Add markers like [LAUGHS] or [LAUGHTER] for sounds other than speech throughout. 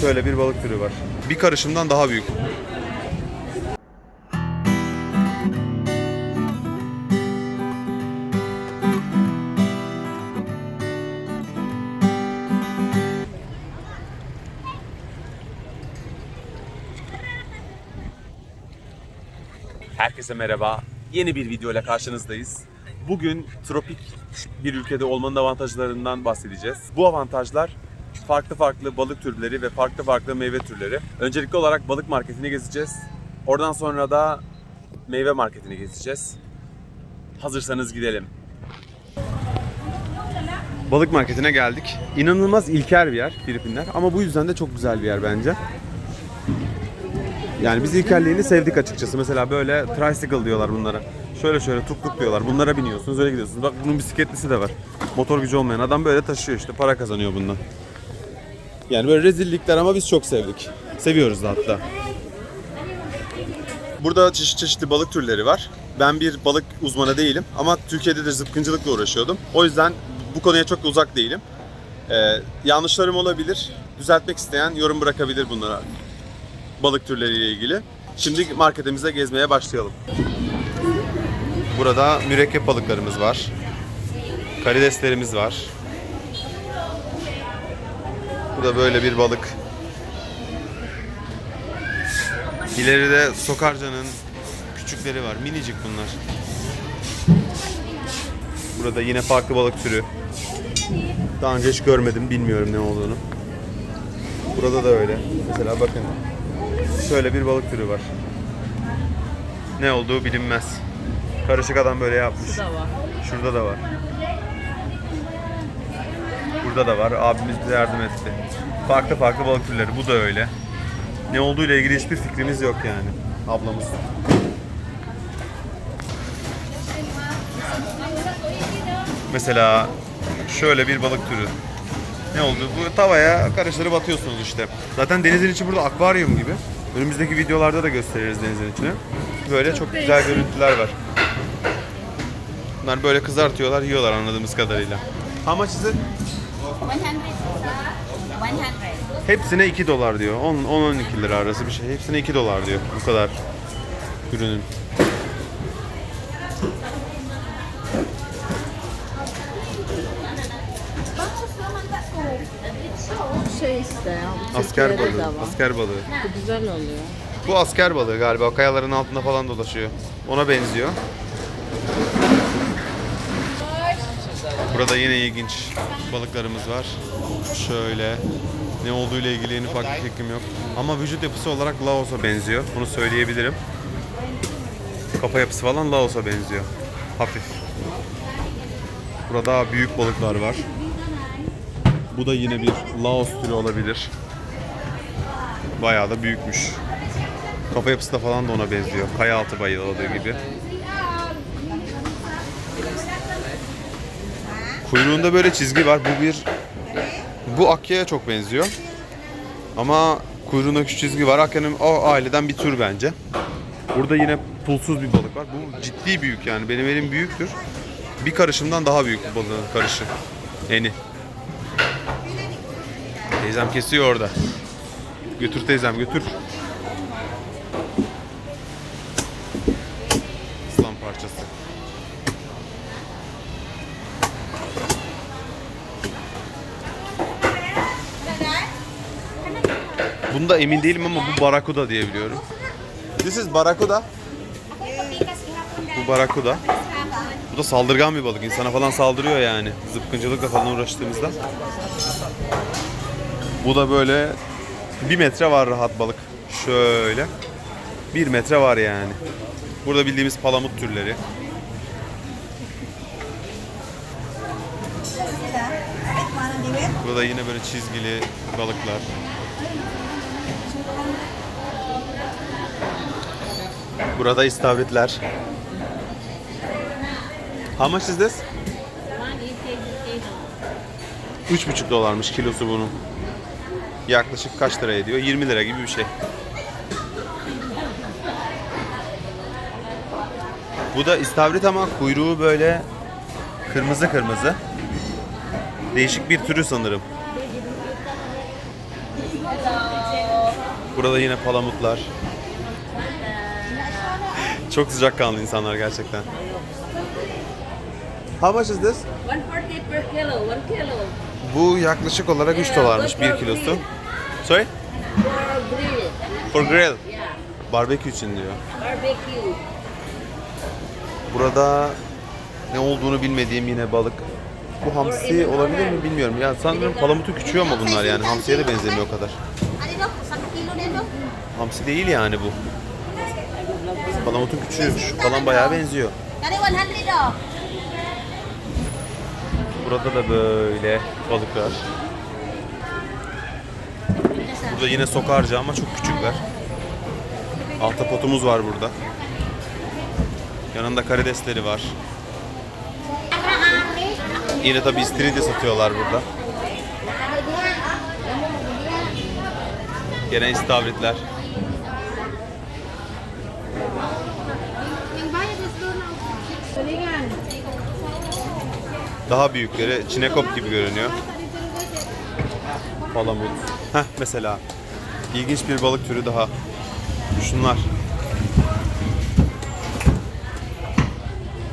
Şöyle bir balık türü var. Bir karışımdan daha büyük. Herkese merhaba. Yeni bir video ile karşınızdayız. Bugün tropik bir ülkede olmanın avantajlarından bahsedeceğiz. Bu avantajlar farklı farklı balık türleri ve farklı farklı meyve türleri. Öncelikli olarak balık marketini gezeceğiz. Oradan sonra da meyve marketini gezeceğiz. Hazırsanız gidelim. Balık marketine geldik. İnanılmaz ilkel bir yer Filipinler ama bu yüzden de çok güzel bir yer bence. Yani biz ilkelliğini sevdik açıkçası. Mesela böyle tricycle diyorlar bunlara. Şöyle şöyle tuk tuk diyorlar. Bunlara biniyorsunuz öyle gidiyorsunuz. Bak bunun bisikletlisi de var. Motor gücü olmayan adam böyle taşıyor işte. Para kazanıyor bundan. Yani böyle rezillikler ama biz çok sevdik. Seviyoruz da hatta. Burada çeşit çeşitli balık türleri var. Ben bir balık uzmanı değilim ama Türkiye'de de zıpkıncılıkla uğraşıyordum. O yüzden bu konuya çok da uzak değilim. Ee, yanlışlarım olabilir. Düzeltmek isteyen yorum bırakabilir bunlara balık türleriyle ilgili. Şimdi marketimize gezmeye başlayalım. Burada mürekkep balıklarımız var. Karideslerimiz var. Burada böyle bir balık. İleride sokarcanın küçükleri var. Minicik bunlar. Burada yine farklı balık türü. Daha önce hiç görmedim, bilmiyorum ne olduğunu. Burada da öyle. Mesela bakın şöyle bir balık türü var. Ne olduğu bilinmez. Karışık adam böyle yapmış. da var. Şurada da var. Burada da var. Abimiz bize yardım etti. Farklı farklı balık türleri. Bu da öyle. Ne olduğu ile ilgili hiçbir fikrimiz yok yani. Ablamız. Mesela şöyle bir balık türü. Ne oldu? Bu tavaya karıştırıp atıyorsunuz işte. Zaten denizin içi burada akvaryum gibi. Önümüzdeki videolarda da gösteririz denizin içini. Böyle çok güzel görüntüler var. Bunlar böyle kızartıyorlar, yiyorlar anladığımız kadarıyla. How much is it? 100. 100. Hepsine 2 dolar diyor. 10-12 lira arası bir şey. Hepsine 2 dolar diyor. Bu kadar ürünün. Şey işte Asker balığı. Asker balığı. Bu güzel oluyor. Bu asker balığı galiba. Kayaların altında falan dolaşıyor. Ona benziyor. Burada yine ilginç balıklarımız var. Şöyle. Ne olduğu ile ilgili en ufak bir fikrim yok. Ama vücut yapısı olarak Laos'a benziyor. Bunu söyleyebilirim. Kafa yapısı falan Laos'a benziyor. Hafif. Burada büyük balıklar var. Bu da yine bir Laos türü olabilir. Bayağı da büyükmüş. Kafa yapısı da falan da ona benziyor. Kaya altı balığı gibi. Kuyruğunda böyle çizgi var. Bu bir bu Akya'ya çok benziyor. Ama kuyruğunda şu çizgi var. Akya'nın o aileden bir tür bence. Burada yine pulsuz bir balık var. Bu ciddi büyük yani. Benim elim büyüktür. Bir karışımdan daha büyük bu balığın karışı. Eni. Teyzem kesiyor orada. Götür teyzem götür. Bunda emin değilim ama bu barakuda diye biliyorum. This is barakuda. Bu barakuda. Bu da saldırgan bir balık. İnsana falan saldırıyor yani. Zıpkıncılıkla falan uğraştığımızda. Bu da böyle bir metre var rahat balık. Şöyle. Bir metre var yani. Burada bildiğimiz palamut türleri. Burada yine böyle çizgili balıklar. Burada istavritler. How much is this? 3,5 dolarmış kilosu bunun. Yaklaşık kaç lira ediyor? 20 lira gibi bir şey. Bu da istavrit ama kuyruğu böyle kırmızı kırmızı. Değişik bir türü sanırım. Burada yine palamutlar. Çok sıcakkanlı insanlar gerçekten. How much is this? 140 per kilo, 1 kilo. Bu yaklaşık olarak 3 dolarmış 1 kilosu. Sorry? For grill. For grill. Yeah. Barbekü için diyor. Barbecue. Burada ne olduğunu bilmediğim yine balık. Bu hamsi olabilir mi bilmiyorum. Ya sanırım palamutu küçüğü ama bunlar yani. Hamsiye de benzemiyor o kadar. Hamsi değil yani bu. Palamutun küçüğü. Şu kalan bayağı benziyor. Dari 100 dok. Burada da böyle balıklar. Burada yine sokarca ama çok küçükler. Ahtapotumuz var burada. Yanında karidesleri var. Yine tabi istiridye satıyorlar burada. Gene istavritler. Daha büyükleri çinekop gibi görünüyor. Palamut. Heh mesela. İlginç bir balık türü daha. Şunlar.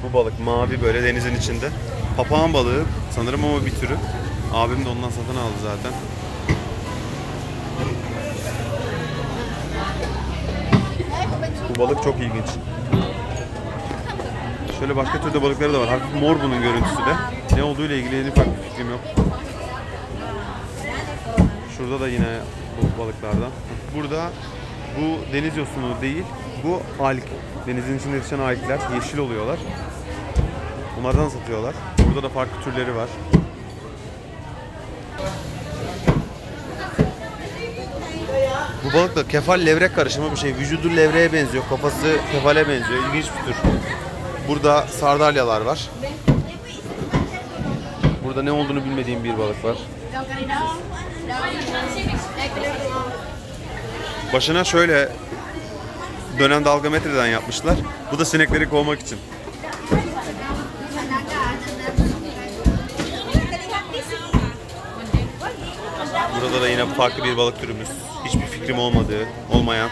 Bu balık mavi böyle denizin içinde. Papağan balığı sanırım ama bir türü. Abim de ondan satın aldı zaten. Bu balık çok ilginç. Şöyle başka türde balıkları da var. Hafif mor bunun görüntüsü de. Ne olduğu ile ilgili en ufak bir fikrim yok. Şurada da yine bu balıklardan. Burada bu deniz yosunu değil, bu alg. Denizin içinde yetişen algler yeşil oluyorlar. Bunlardan satıyorlar. Burada da farklı türleri var. Bu balık da kefal levrek karışımı bir şey. Vücudu levreğe benziyor, kafası kefale benziyor. İlginç bir tür. Burada sardalyalar var. Burada ne olduğunu bilmediğim bir balık var. Başına şöyle dönen dalgametreden yapmışlar. Bu da sinekleri kovmak için. Burada da yine farklı bir balık türümüz. Hiçbir fikrim olmadığı, olmayan.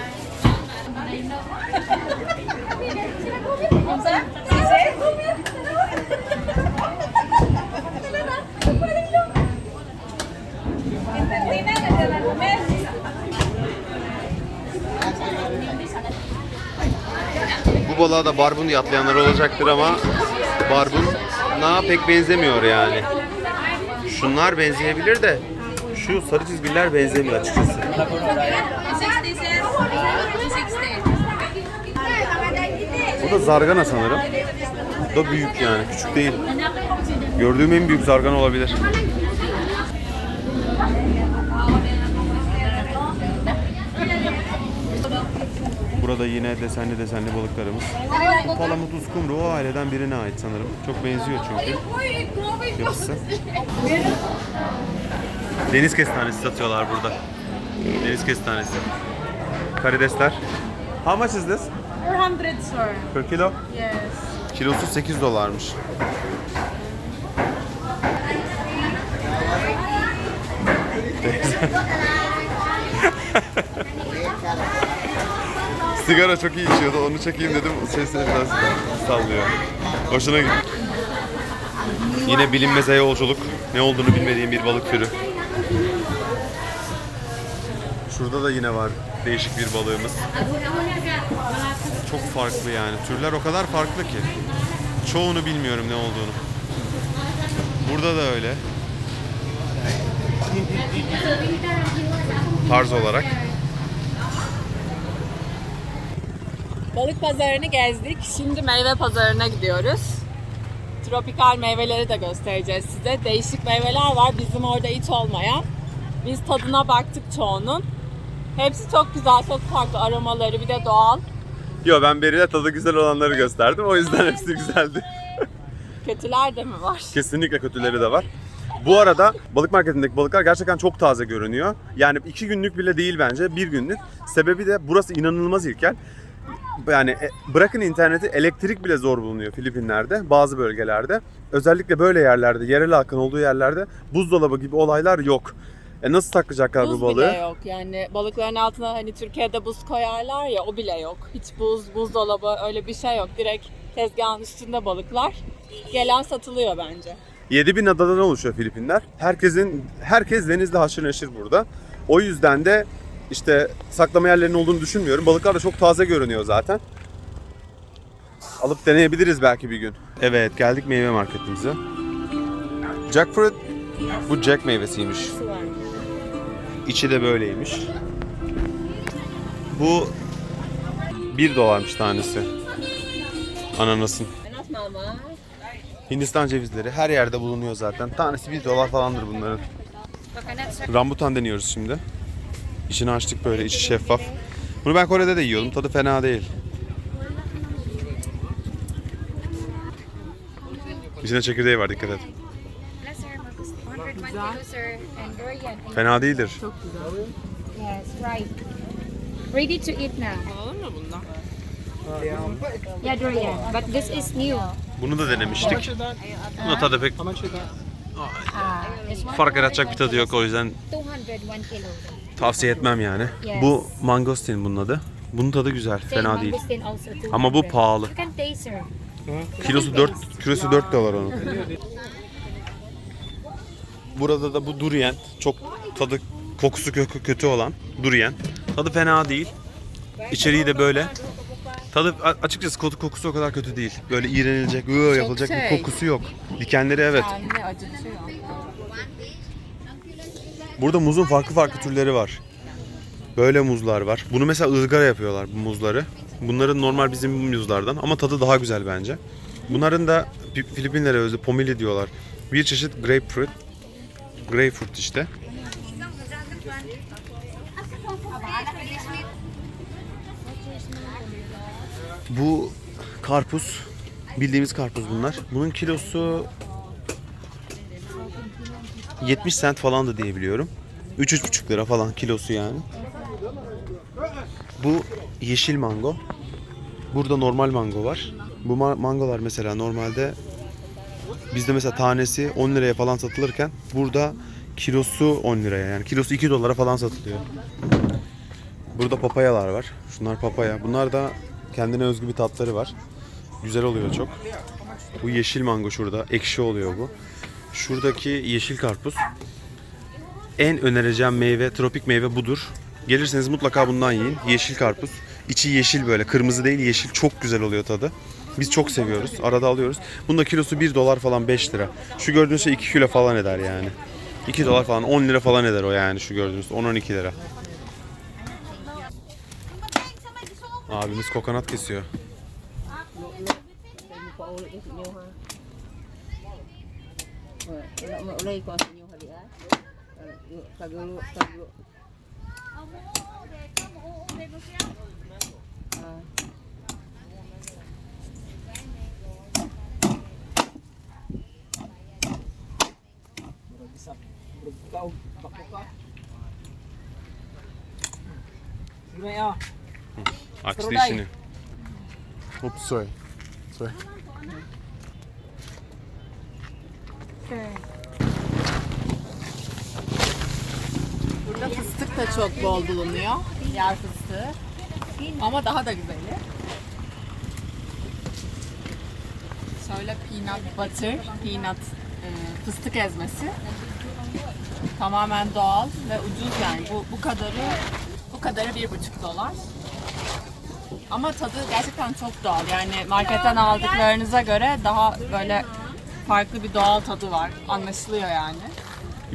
Bu balığa da barbun diye atlayanlar olacaktır ama barbuna pek benzemiyor yani. Şunlar benzeyebilir de şu sarı çizgiler benzemiyor açıkçası. Bu da zargana sanırım. Bu da büyük yani, küçük değil. Gördüğüm en büyük zargana olabilir. Burada yine desenli desenli balıklarımız. Palamut uskumru o aileden birine ait sanırım. Çok benziyor çünkü yapısı. Deniz kestanesi satıyorlar burada. Deniz kestanesi. Karidesler. How much is this? 400 sir. Per kilo? Yes. Kilosu 8 dolarmış. [LAUGHS] Sigara çok iyi içiyordu. Onu çekeyim dedim. Sesi biraz sallıyor. Hoşuna gitti. Yine bilinmeze yolculuk. Ne olduğunu bilmediğim bir balık türü. Şurada da yine var değişik bir balığımız. Çok farklı yani. Türler o kadar farklı ki. Çoğunu bilmiyorum ne olduğunu. Burada da öyle. Tarz olarak. Balık pazarını gezdik. Şimdi meyve pazarına gidiyoruz. Tropikal meyveleri de göstereceğiz size. Değişik meyveler var bizim orada hiç olmayan. Biz tadına baktık çoğunun. Hepsi çok güzel, çok farklı aromaları bir de doğal. Yo ben Beril'e tadı güzel olanları gösterdim. O yüzden hepsi güzeldi. [LAUGHS] Kötüler de mi var? Kesinlikle kötüleri de var. Bu arada balık marketindeki balıklar gerçekten çok taze görünüyor. Yani iki günlük bile değil bence, bir günlük. Sebebi de burası inanılmaz ilkel. Yani e, bırakın interneti elektrik bile zor bulunuyor Filipinler'de bazı bölgelerde. Özellikle böyle yerlerde, yerel halkın olduğu yerlerde buzdolabı gibi olaylar yok. E nasıl saklayacaklar Buz bu bile balığı? yok. Yani balıkların altına hani Türkiye'de buz koyarlar ya o bile yok. Hiç buz, buzdolabı öyle bir şey yok. Direkt tezgahın üstünde balıklar. Gelen satılıyor bence. 7000 adadan oluşuyor Filipinler. Herkesin herkes denizde haşır neşir burada. O yüzden de işte saklama yerlerinin olduğunu düşünmüyorum. Balıklar da çok taze görünüyor zaten. Alıp deneyebiliriz belki bir gün. Evet geldik meyve marketimize. Jackfruit bu jack meyvesiymiş. İçi de böyleymiş. Bu 1 dolarmış tanesi. Ananasın. Hindistan cevizleri her yerde bulunuyor zaten. Tanesi 1 dolar falandır bunların. Rambutan deniyoruz şimdi. İçini açtık böyle, içi şeffaf. Bunu ben Kore'de de yiyordum. Tadı fena değil. İçinde çekirdeği var dikkat et. Yes, sir. Marcos, 101 kilo, sir. And durian. And Fena değildir. Çok güzel. yes, right. Ready to eat now. Alalım mı bundan? Yeah, durian. But this is new. Bunu da denemiştik. Bunun tadı pek one fark yaratacak bir tadı yok o yüzden 201 kilo. Tavsiye etmem yani. Yes. Bu mangostin bunun adı. Bunun tadı güzel, Same fena değil. mangosteen also 200. Ama bu pahalı. Kilosu 4 kilosu 4 dolar onun. Burada da bu durian çok tadı kokusu kö- kötü olan durian. Tadı fena değil. İçeriği de böyle. Tadı açıkçası koku- kokusu o kadar kötü değil. Böyle iğrenilecek, ıı, yapılacak bir şey. kokusu yok. Dikenleri evet. Kendini acıtıyor. Burada muzun farklı farklı türleri var. Böyle muzlar var. Bunu mesela ızgara yapıyorlar bu muzları. Bunların normal bizim muzlardan ama tadı daha güzel bence. Bunların da Fi- Filipinlere özgü pomeli diyorlar. Bir çeşit grapefruit. Grapefruit işte. Bu karpuz. Bildiğimiz karpuz bunlar. Bunun kilosu 70 cent falandı diye biliyorum. 3-3,5 lira falan kilosu yani. Bu yeşil mango. Burada normal mango var. Bu ma- mangolar mesela normalde bizde mesela tanesi 10 liraya falan satılırken burada kilosu 10 liraya yani kilosu 2 dolara falan satılıyor. Burada papayalar var. Şunlar papaya. Bunlar da kendine özgü bir tatları var. Güzel oluyor çok. Bu yeşil mango şurada. Ekşi oluyor bu. Şuradaki yeşil karpuz. En önereceğim meyve, tropik meyve budur. Gelirseniz mutlaka bundan yiyin. Yeşil karpuz. İçi yeşil böyle. Kırmızı değil yeşil. Çok güzel oluyor tadı. Biz çok seviyoruz. Arada alıyoruz. Bunun da kilosu 1 dolar falan 5 lira. Şu gördüğünüz şey 2 kilo falan eder yani. 2 dolar falan 10 lira falan eder o yani şu gördüğünüz 10-12 lira. Abimiz kokonat kesiyor. Wala mo ulay ko sa inyo hali ah. Kagulo, kagulo. Ah. Sa pagkaw, pakuka. Sige ah. Axt Ups, sorry. Sorry. Burada fıstık da çok bol bulunuyor. Yer fıstığı. Ama daha da güzeli. Şöyle peanut butter, peanut e, fıstık ezmesi. Tamamen doğal ve ucuz yani. Bu, bu kadarı bu kadarı bir buçuk dolar. Ama tadı gerçekten çok doğal. Yani marketten aldıklarınıza göre daha böyle farklı bir doğal tadı var. Anlaşılıyor yani.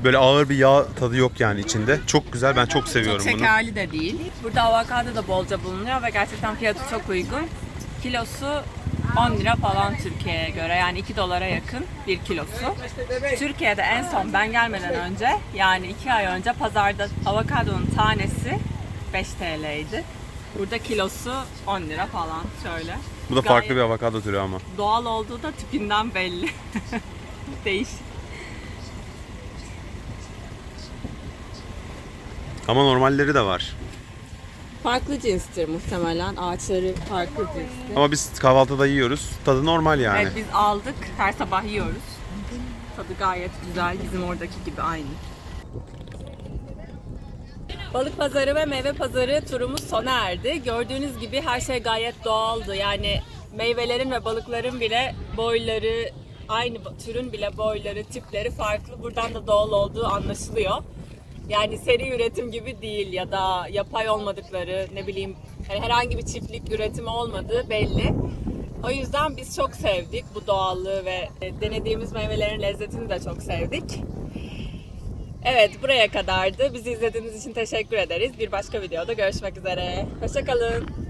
Böyle ağır bir yağ tadı yok yani içinde. Çok güzel ben çok Çok seviyorum bunu. şekerli de değil. Burada avokado da bolca bulunuyor ve gerçekten fiyatı çok uygun. Kilosu 10 lira falan Türkiye'ye göre yani 2 dolara yakın bir kilosu. Türkiye'de en son ben gelmeden önce yani 2 ay önce pazarda avokadonun tanesi 5 TL'ydi. Burada kilosu 10 lira falan şöyle. Bu da farklı Gayet bir avokado türü ama. Doğal olduğu da tipinden belli. [LAUGHS] Değişik. Ama normalleri de var. Farklı cinstir muhtemelen. Ağaçları farklı cinstir. Ama biz kahvaltıda yiyoruz. Tadı normal yani. Evet biz aldık. Her sabah yiyoruz. Tadı gayet güzel. Bizim oradaki gibi aynı. Balık pazarı ve meyve pazarı turumuz sona erdi. Gördüğünüz gibi her şey gayet doğaldı. Yani meyvelerin ve balıkların bile boyları, aynı türün bile boyları, tipleri farklı. Buradan da doğal olduğu anlaşılıyor. Yani seri üretim gibi değil ya da yapay olmadıkları, ne bileyim herhangi bir çiftlik üretimi olmadığı belli. O yüzden biz çok sevdik bu doğallığı ve e, denediğimiz meyvelerin lezzetini de çok sevdik. Evet buraya kadardı. Bizi izlediğiniz için teşekkür ederiz. Bir başka videoda görüşmek üzere. Hoşçakalın.